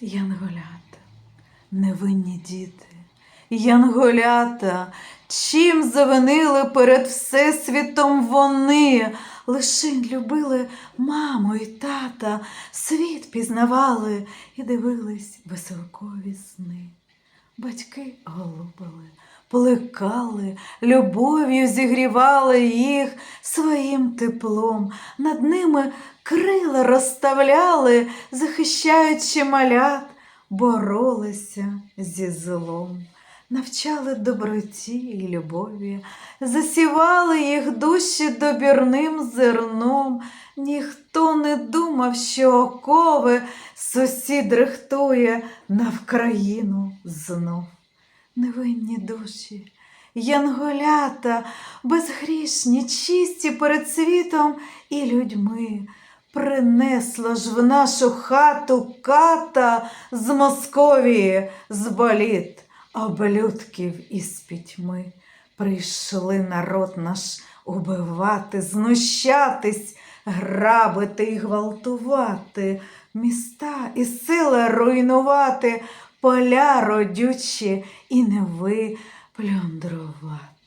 Янголята, невинні діти, янголята, чим завинили перед Всесвітом вони, лишень любили маму і тата, світ пізнавали і дивились веселкові сни. Батьки голубили, плекали, любов'ю зігрівали їх своїм теплом, над ними розставляли, захищаючи малят, боролися зі злом, навчали доброті і любові, засівали їх душі добірним зерном. Ніхто не думав, що окови сусід рихтує на Вкраїну знов. Невинні душі, янголята, безгрішні, чисті перед світом і людьми. Принесла ж в нашу хату ката з Московії, з боліт, облюдків із пітьми. Прийшли народ наш убивати, знущатись, грабити і гвалтувати, міста і села руйнувати, поля родючі і неви плюндрувати.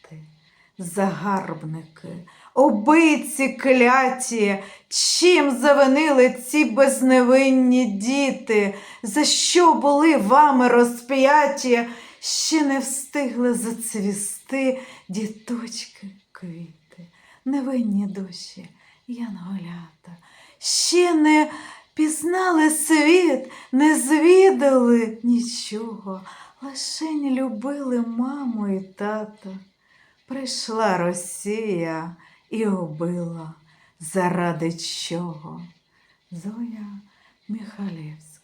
Загарбники, убийці кляті, чим завинили ці безневинні діти, за що були вами розп'яті, ще не встигли зацвісти діточки квіти, невинні душі, янголята, ще не пізнали світ, не звідали нічого, лишень любили маму і тата. Прийшла Росія і убила, заради чого? Зоя Михайлівська.